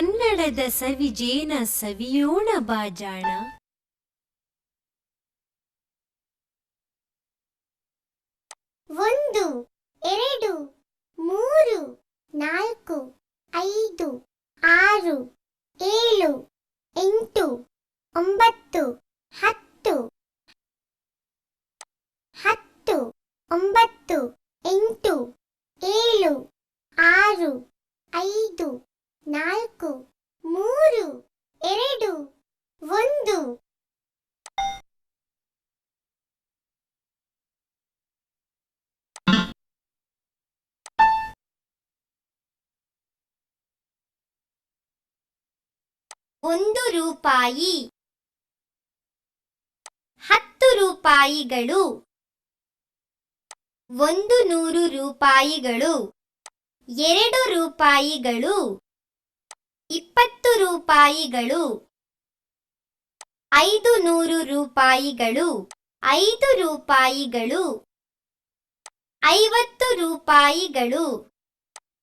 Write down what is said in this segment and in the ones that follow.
ಕನ್ನಡದ ಸವಿಜೇನ ಸವಿಯೋಣ ಬಾಜಾಣ ಒಂದು, ಎರಡು, ಮೂರು, ನಾಲ್ಕು, ಐದು, ಆರು, ಏಳು, ಎಂಟು, ಒಂಬತ್ತು, ಹತ್ತು ಹತ್ತು, ಒಂಬತ್ತು, ಎಂಟು, ಏಳು, ಆರು, ಐದು ನಾಲ್ಕು ಮೂರು ಎರಡು ಒಂದು. ಒಂದು ರೂಪಾಯಿ. ಹತ್ತು ರೂಪಾಯಿಗಳು. ಒಂದು ನೂರು ರೂಪಾಯಿಗಳು. ಎರಡು ರೂಪಾಯಿಗಳು. ಇಪ್ಪತ್ತು ರೂಪಾಯಿಗಳು. ಐದು ನೂರು ರೂಪಾಯಿಗಳು. ಐದು ರೂಪಾಯಿಗಳು. ಐವತ್ತು ರೂಪಾಯಿಗಳು.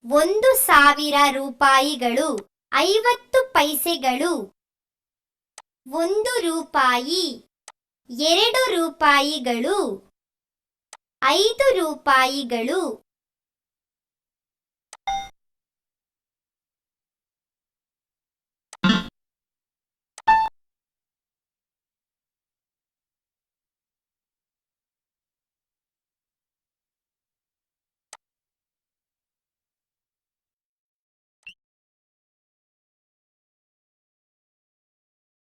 ಒಂದು ಸಾವಿರ ರೂಪಾಯಿಗಳು. ಐವತ್ತು ಪೈಸೆಗಳು. ಒಂದು ರೂಪಾಯಿ. ಎರಡು ರೂಪಾಯಿಗಳು. ಐದು ರೂಪಾಯಿಗಳು.